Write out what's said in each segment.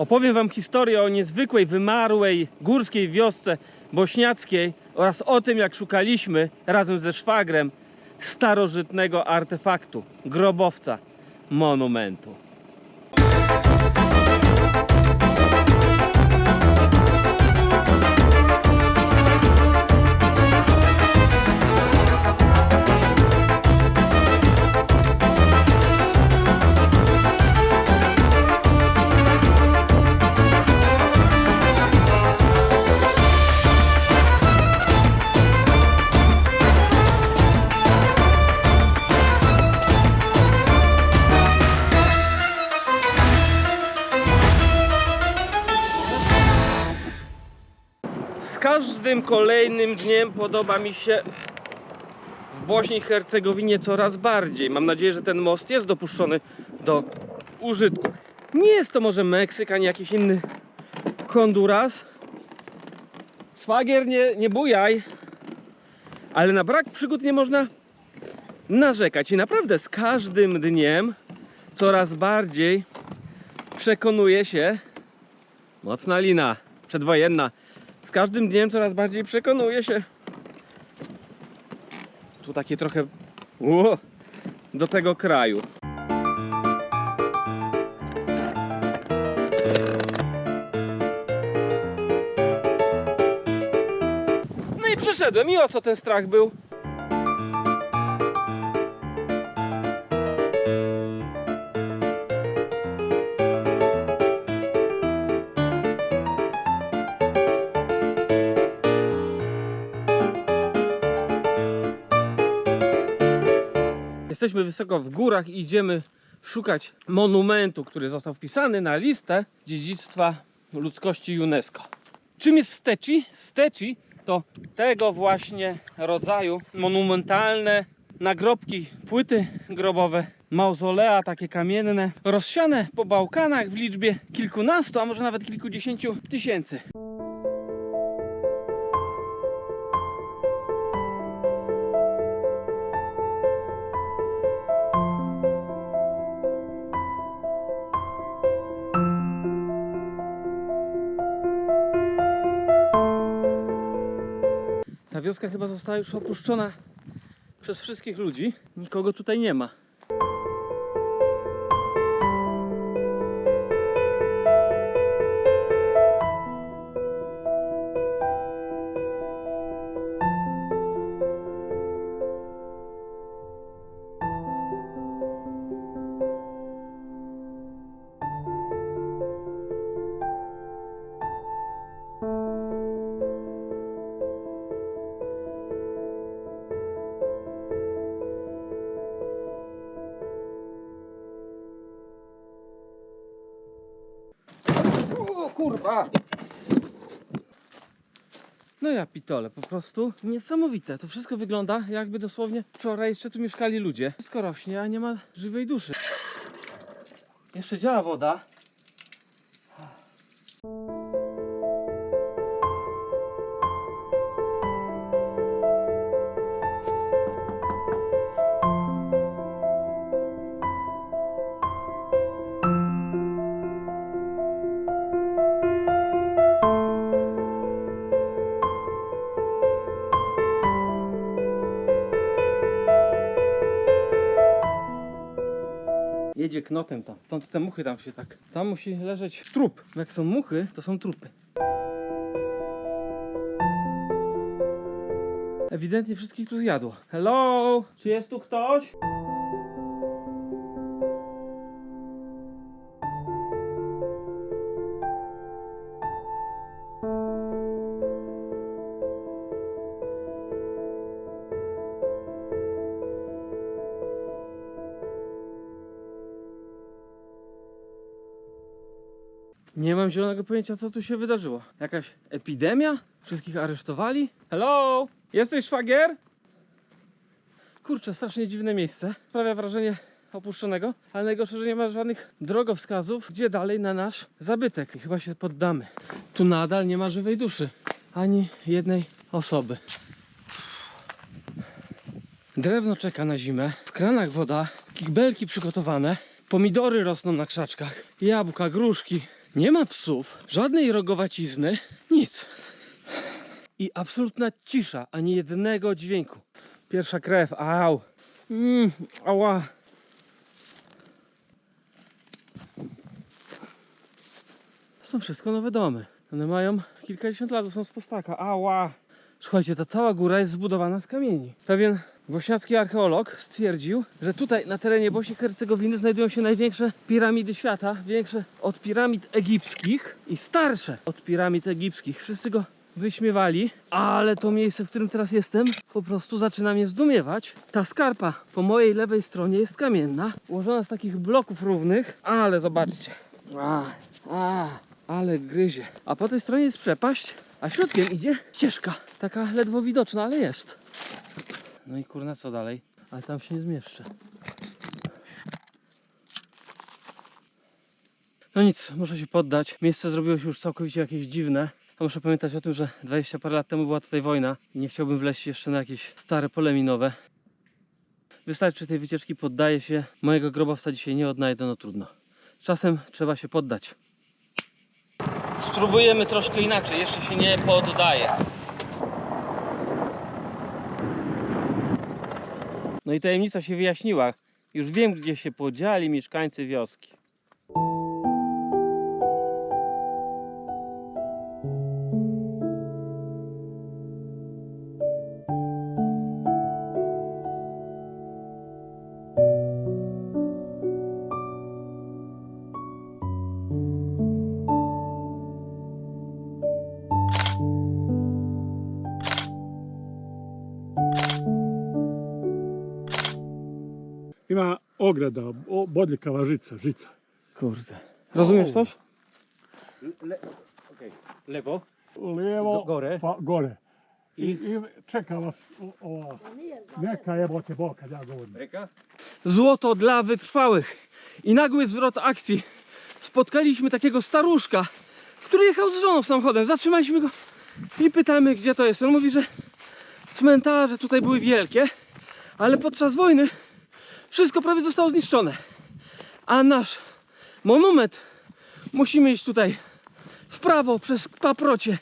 Opowiem Wam historię o niezwykłej, wymarłej górskiej wiosce bośniackiej oraz o tym, jak szukaliśmy razem ze szwagrem starożytnego artefaktu, grobowca, monumentu. Każdym kolejnym dniem podoba mi się w Bośni i Hercegowinie coraz bardziej. Mam nadzieję, że ten most jest dopuszczony do użytku. Nie jest to może Meksyk ani jakiś inny Honduras. Szwagier, nie, nie bujaj. Ale na brak przygód nie można narzekać. I naprawdę z każdym dniem coraz bardziej przekonuje się mocna lina przedwojenna. Z każdym dniem coraz bardziej przekonuję się. Tu takie trochę Ło, do tego kraju. No i przyszedłem. I o co ten strach był? Jesteśmy wysoko w górach i idziemy szukać monumentu, który został wpisany na listę dziedzictwa ludzkości UNESCO. Czym jest steci? Steci to tego właśnie rodzaju monumentalne nagrobki, płyty grobowe, mauzolea takie kamienne, rozsiane po Bałkanach w liczbie kilkunastu, a może nawet kilkudziesięciu tysięcy. Wioska chyba została już opuszczona przez wszystkich ludzi. Nikogo tutaj nie ma. Kurwa! No ja pitole, po prostu niesamowite. To wszystko wygląda jakby dosłownie wczoraj jeszcze tu mieszkali ludzie. Wszystko rośnie, a nie ma żywej duszy. Jeszcze działa woda. Jedzie knotem tam. Stąd te muchy tam się tak. Tam musi leżeć trup. Jak są muchy, to są trupy. Ewidentnie wszystkich tu zjadło. Hello? Czy jest tu ktoś? Nie mam zielonego pojęcia, co tu się wydarzyło. Jakaś epidemia? Wszystkich aresztowali? Hello? Jesteś szwagier? Kurczę, strasznie dziwne miejsce. Sprawia wrażenie opuszczonego, ale najgorsze, że nie ma żadnych drogowskazów, gdzie dalej na nasz zabytek. I chyba się poddamy. Tu nadal nie ma żywej duszy. Ani jednej osoby. Drewno czeka na zimę, w kranach woda, kigbelki przygotowane, pomidory rosną na krzaczkach, jabłka, gruszki, Nie ma psów, żadnej rogowacizny, nic. I absolutna cisza, ani jednego dźwięku. Pierwsza krew, au. Mm, ała. Są wszystko nowe domy. One mają kilkadziesiąt lat, są z postaka. Ała. Słuchajcie, ta cała góra jest zbudowana z kamieni. Pewien bośniacki archeolog stwierdził, że tutaj na terenie Bośni Hercegowiny znajdują się największe piramidy świata, większe od piramid egipskich i starsze od piramid egipskich. Wszyscy go wyśmiewali, ale to miejsce, w którym teraz jestem, po prostu zaczyna mnie zdumiewać. Ta skarpa po mojej lewej stronie jest kamienna, ułożona z takich bloków równych, ale zobaczcie. A, a, ale gryzie. A po tej stronie jest przepaść, a środkiem idzie ścieżka. Taka ledwo widoczna, ale jest. No i kurna, co dalej? Ale tam się nie zmieszczę. No nic, muszę się poddać. Miejsce zrobiło się już całkowicie jakieś dziwne. A muszę pamiętać o tym, że 20 parę lat temu była tutaj wojna nie chciałbym wleźć jeszcze na jakieś stare pole minowe. Wystarczy tej wycieczki, poddaję się. Mojego grobowca dzisiaj nie odnajdę, no trudno. Czasem trzeba się poddać. Spróbujemy troszkę inaczej, jeszcze się nie poddaję. No i tajemnica się wyjaśniła. Już wiem, gdzie się podzieli mieszkańcy wioski. Ograda, o- bodljikava žica, žica. Kurde. Rozumiesz coś? Le, okej, lewo. Go- gore. pa gore. I, I? i čeka vas o- ova neka jebote bol kad ja govorim. Reka. Złoto dla wytrwałych. I nagły zwrot akcji. Spotkaliśmy takiego staruszka, który jechał z żoną samochodem. Zatrzymaliśmy go i pytamy, gdzie to jest. On mówi, że cmentarze tutaj były wielkie, ale podczas wojny wszystko prawie zostało zniszczone. A nasz monument musimy iść tutaj w prawo przez paprocie.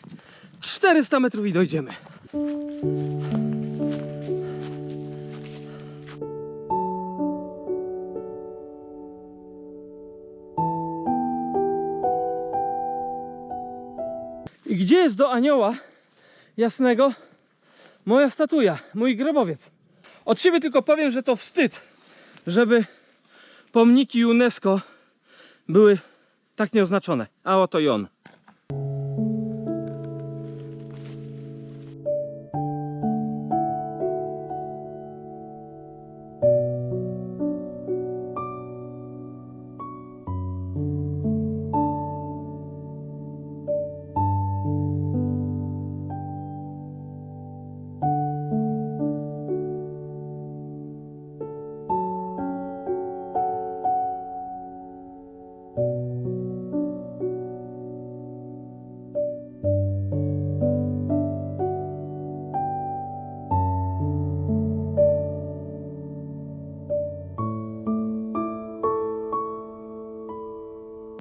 400 metrów i dojdziemy. I gdzie jest do anioła jasnego moja statuja, mój grobowiec? Od siebie tylko powiem, że to wstyd, żeby pomniki UNESCO były tak nieoznaczone. A oto i on.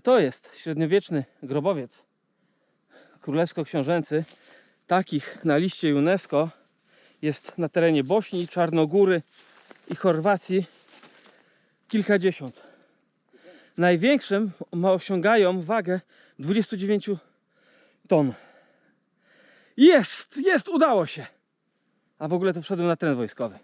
To jest średniowieczny grobowiec królewsko-książęcy. Takich na liście UNESCO jest na terenie Bośni, Czarnogóry i Chorwacji kilkadziesiąt. Największym osiągają wagę 29 ton. Jest, jest, udało się. A w ogóle to wszedłem na teren wojskowy.